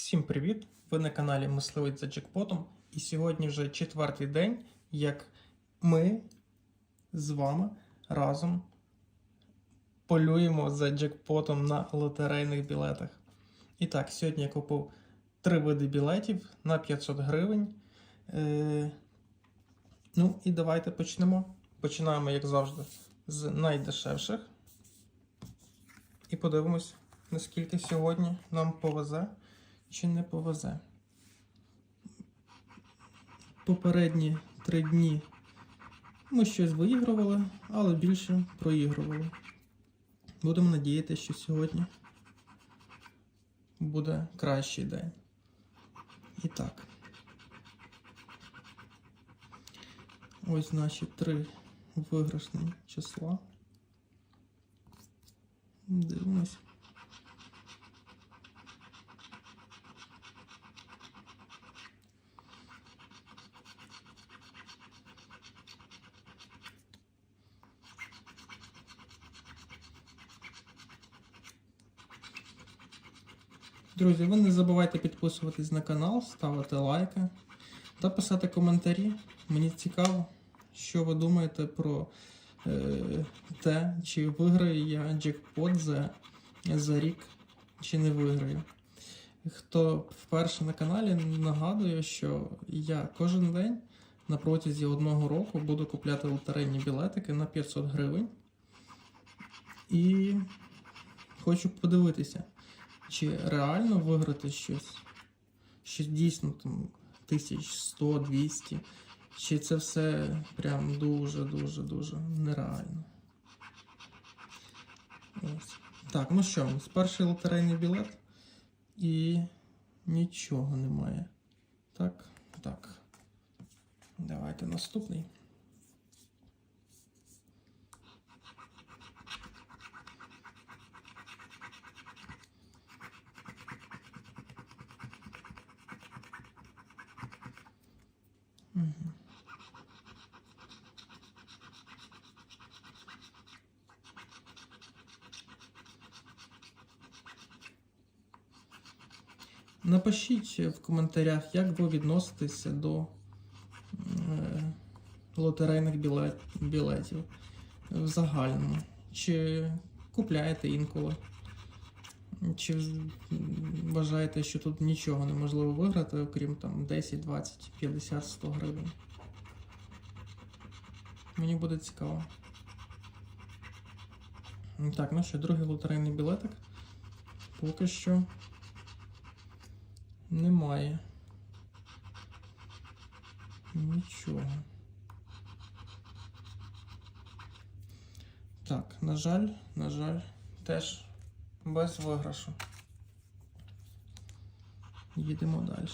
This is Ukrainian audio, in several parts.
Всім привіт! Ви на каналі Мисливець за джекпотом. І сьогодні вже четвертий день, як ми з вами разом полюємо за джекпотом на лотерейних білетах. І так, сьогодні я купив три види білетів на 500 гривень. Е, ну і давайте почнемо. Починаємо, як завжди, з найдешевших. І подивимось, наскільки сьогодні нам повезе чи не повезе. Попередні три дні ми щось виігрували, але більше проігрували. Будемо надіятися, що сьогодні буде кращий день. І так. Ось наші три виграшні числа. Дивимось. Друзі, ви не забувайте підписуватись на канал, ставити лайки та писати коментарі. Мені цікаво, що ви думаєте про е, те, чи виграю я джекпот за, за рік, чи не виграю. Хто вперше на каналі, нагадую, що я кожен день на протязі одного року буду купляти лотерейні білетики на 500 гривень. І хочу подивитися, чи реально виграти щось, що дійсно там 1100, 200, чи це все прям дуже-дуже дуже нереально. Ось. Так, ну що, з перший лотерейний білет і нічого немає. Так, так. Давайте наступний. Напишіть в коментарях, як ви відноситеся до е, лотерейних білет, білетів в загальному. Чи купляєте інколи? Чи вважаєте, що тут нічого неможливо виграти, окрім там 10, 20, 50, 100 гривень? Мені буде цікаво. Так, ну що, другий лотерейний білетик. Поки що немає. Нічого. Так, на жаль, на жаль, теж без виграшу. Їдемо далі.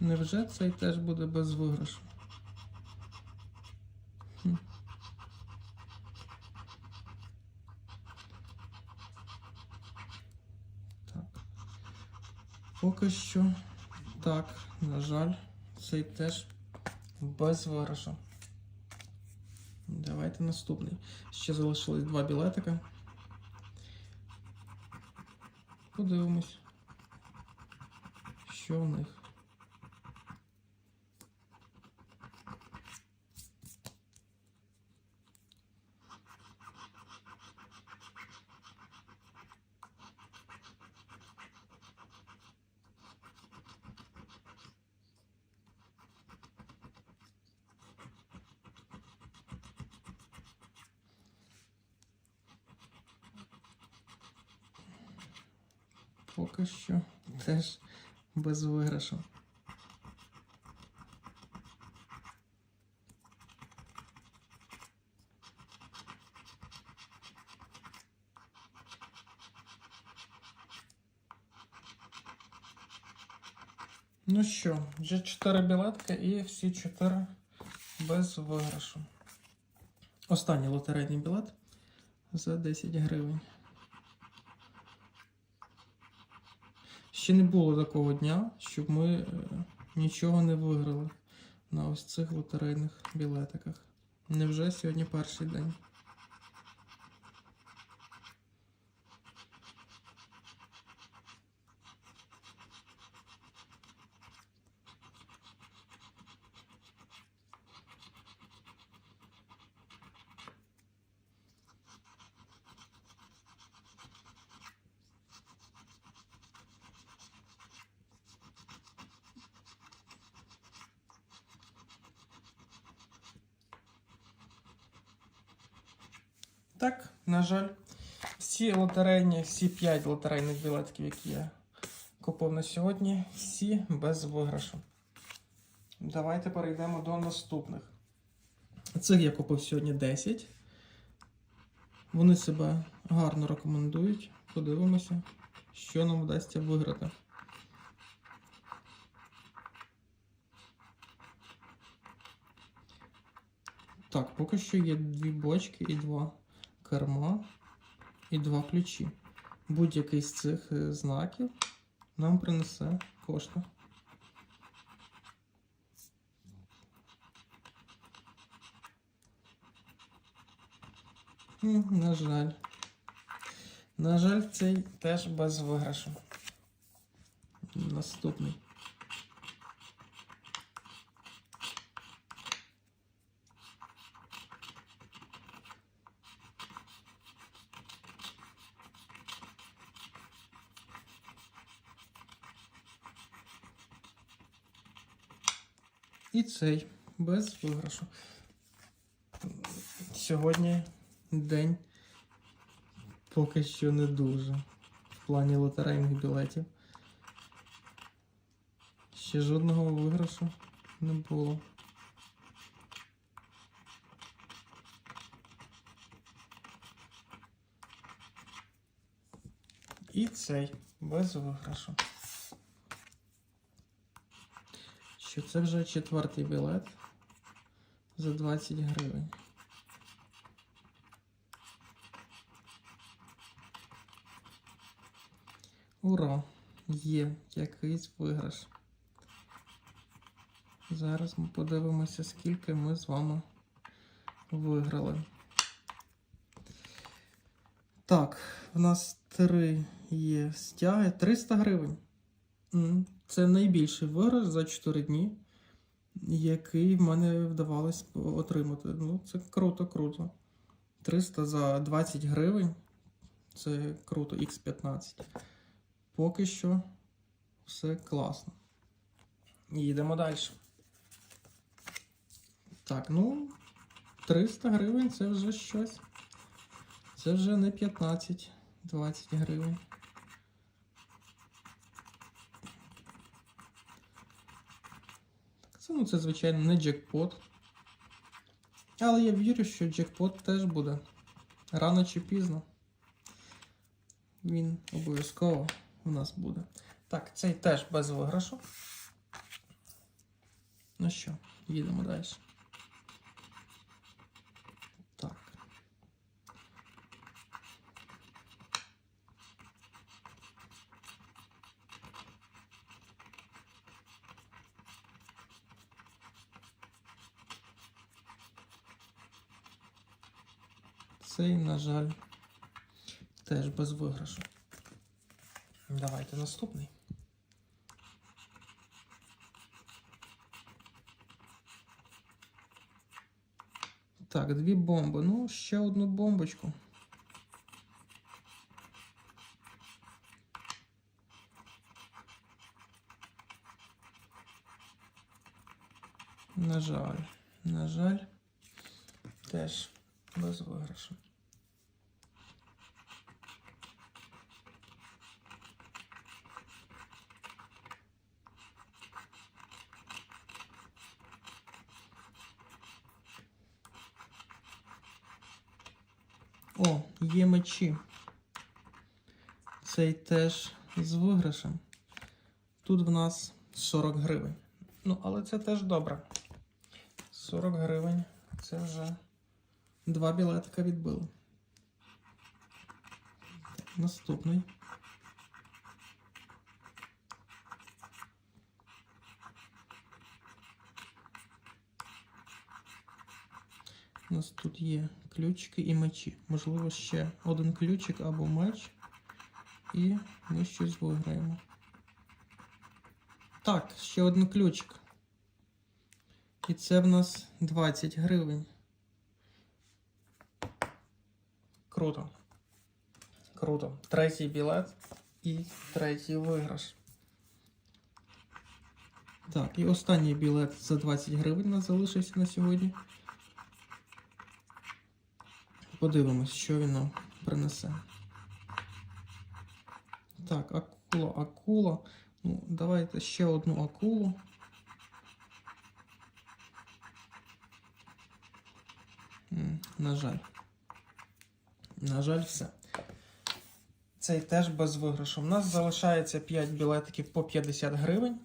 Невже цей теж буде без виграшу? Так. Поки що так, на жаль, цей теж без виграшу. Давайте наступний. Ще залишилось два білетика. Подивимось, що в них. Поки що теж без виграшу. Ну що, вже 4 білетки і всі 4 без виграшу. Останній лотерейний білет за 10 гривень. Ще не було такого дня, щоб ми е, нічого не виграли на ось цих лотерейних білетиках. Невже сьогодні перший день? Так, на жаль, всі лотерейні, всі 5 лотерейних білетиків, які я купив на сьогодні, всі без виграшу. Давайте перейдемо до наступних. Цих я купив сьогодні 10. Вони себе гарно рекомендують. Подивимося, що нам вдасться виграти. Так, поки що є дві бочки і два керма і два ключі. Будь-який з цих е, знаків нам принесе кошти. На жаль. На жаль, цей теж без виграшу. Наступний. І цей без виграшу. Сьогодні день поки що не дуже в плані лотерейних білетів. Ще жодного виграшу не було. І цей без виграшу. Що це вже четвертий білет за 20 гривень. Ура! Є якийсь виграш. Зараз ми подивимося, скільки ми з вами виграли. Так, в нас три є стяги. 300 гривень. Це найбільший виграш за 4 дні, який в мене вдавалось отримати. Ну, це круто, круто. 300 за 20 гривень. Це круто, Х15. Поки що все класно. Їдемо далі. Так, ну, 300 гривень це вже щось. Це вже не 15, 20 гривень. Це, ну, це, звичайно, не джекпот. Але я вірю, що джекпот теж буде. Рано чи пізно. Він обов'язково у нас буде. Так, цей теж без виграшу. Ну що, їдемо далі. Так. Цей, на жаль, теж без виграшу. Давайте наступний. Так, дві бомби. Ну, ще одну бомбочку. На жаль, на жаль, теж без виграшу. О, є мечі. Цей теж з виграшем. Тут в нас 40 гривень. Ну, але це теж добре. 40 гривень. Це вже два білетика відбили. Наступний. У нас тут є ключики і мечі. Можливо, ще один ключик або меч. І ми щось виграємо. Так, ще один ключик. І це в нас 20 гривень. Круто. Круто. Третій білет і третій виграш. Так, і останній білет за 20 гривень у нас залишився на сьогодні. Подивимось, що він нам принесе. Так, акула, акула. Ну, давайте ще одну акулу. На жаль. На жаль, все. Цей теж без виграшу. У нас залишається 5 білетиків по 50 гривень.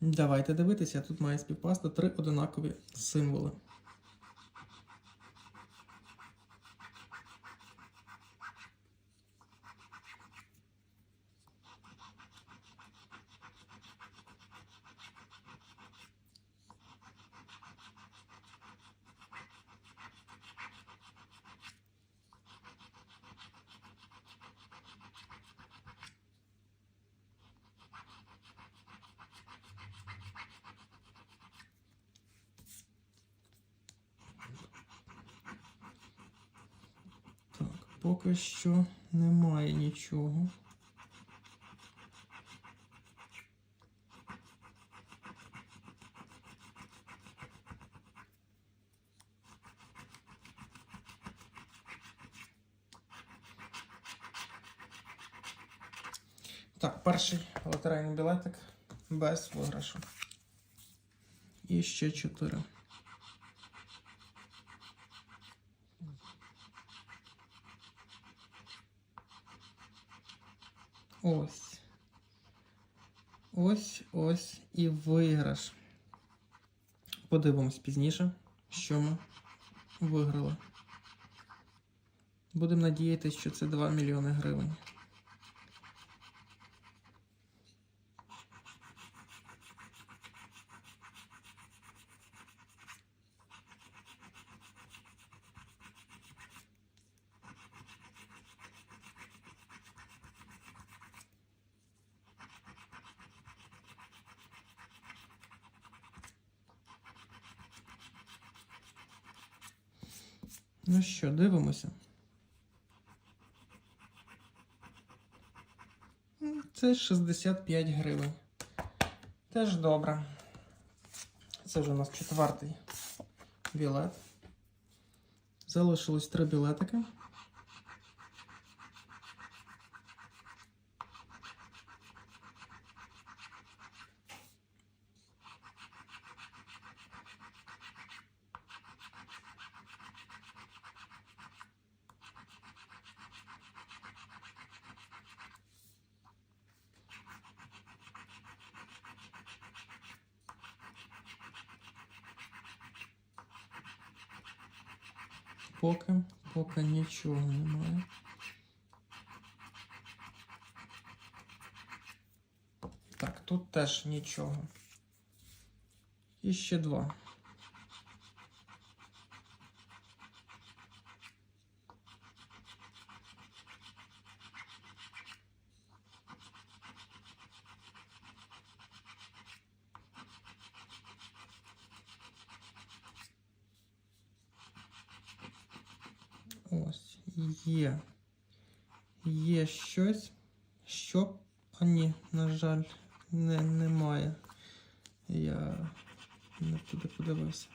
Давайте дивитися, тут має співпасти три одинакові символи. Так, поки що немає нічого. Так, перший лотерейний білетик без виграшу. І ще чотири. Ось. Ось, ось і виграш. Подивимось пізніше, що ми виграли. Будемо надіятися, що це 2 мільйони гривень. Ну що, дивимося. Це 65 гривень. Теж добре. Це вже у нас четвертий білет. Залишилось три білетики. Поки, поки нічого немає. Так, тут теж нічого. І ще два. Ось, є. Є щось, що. А ні, на жаль, не, немає. Я не туди подивився.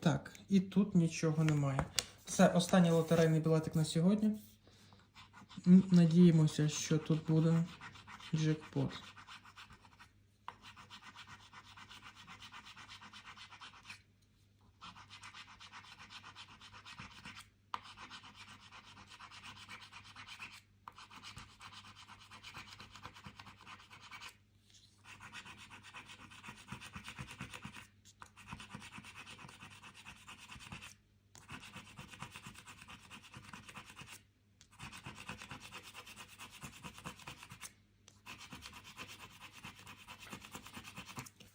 Так, і тут нічого немає. Все, останній лотерейний білетик на сьогодні. Надіємося, що тут буде джекпот.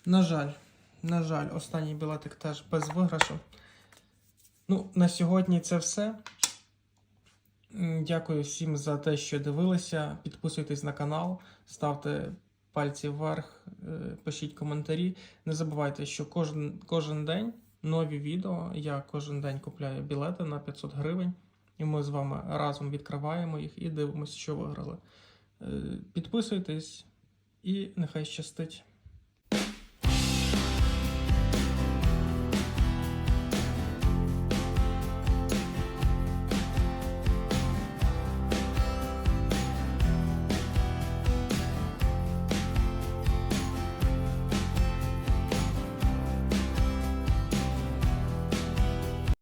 На жаль, на жаль, останній білетик теж без виграшу. Ну, на сьогодні це все. Дякую всім за те, що дивилися. Підписуйтесь на канал, ставте пальці вверх, е, пишіть коментарі. Не забувайте, що кожен, кожен день нові відео. Я кожен день купляю білети на 500 гривень. І ми з вами разом відкриваємо їх і дивимося, що виграли. Е, Підписуйтесь і нехай щастить.